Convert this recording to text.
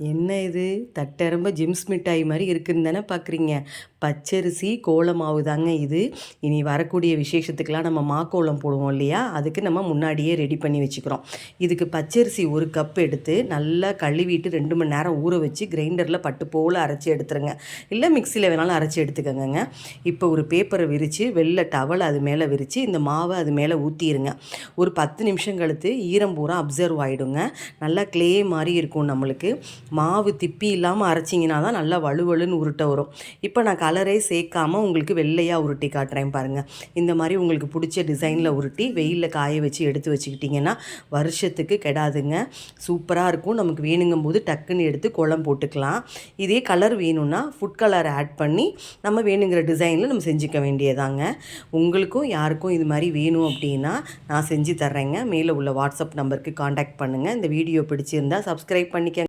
என்ன இது? தட்டரம்ப ஜிம்ஸ் மிட்டாய் மாதிரி இருக்குன்னு தானே பார்க்குறீங்க பச்சரிசி கோலமாவு தாங்க இது. இனி வரக்கூடிய விசேஷத்துக்கெலாம் நம்ம மாக்கோலம் போடுவோம் இல்லையா? அதுக்கு நம்ம முன்னாடியே ரெடி பண்ணி வச்சுக்கிறோம். இதுக்கு பச்சரிசி ஒரு கப் எடுத்து நல்லா கழுவிட்டு ரெண்டு மணி நேரம் ஊற வச்சு கிரைண்டரில் பட்டு போல் அரைச்சி எடுத்துருங்க. இல்லை மிக்சியில் வேணாலும் அரைச்சி எடுத்துக்கோங்க இப்போ ஒரு பேப்பரை விரித்து வெள்ளை டவல் அது மேலே விரித்து இந்த மாவை அது மேலே ஊற்றிடுங்க ஒரு பத்து நிமிஷம் கழுத்து ஈரம் பூரா அப்சர்வ் ஆகிடுங்க நல்லா க்ளே மாதிரி இருக்கும் நம்மளுக்கு. மாவு திப்பி இல்லாமல் அரைச்சிங்கன்னா தான் நல்லா வலுவலுன்னு உருட்டை வரும். இப்போ நான் கலரே சேர்க்காமல் உங்களுக்கு வெள்ளையாக உருட்டி காட்டுறேன் பாருங்கள் இந்த மாதிரி உங்களுக்கு பிடிச்ச டிசைனில் உருட்டி வெயிலில் காய வச்சு எடுத்து வச்சுக்கிட்டிங்கன்னா வருஷத்துக்கு கெடாதுங்க. சூப்பராக இருக்கும். நமக்கு வேணுங்கும் போது டக்குன்னு எடுத்து குளம் போட்டுக்கலாம். இதே கலர் வேணும்னா ஃபுட் கலர் ஆட் பண்ணி நம்ம வேணுங்கிற டிசைனில் நம்ம செஞ்சுக்க வேண்டியதாங்க. உங்களுக்கும் யாருக்கும் இது மாதிரி வேணும் அப்படின்னா நான் செஞ்சு தர்றேங்க. மேலே உள்ள வாட்ஸ்அப் நம்பருக்கு காண்டாக்ட் பண்ணுங்கள் இந்த வீடியோ பிடிச்சிருந்தா சப்ஸ்கிரைப் பண்ணிக்க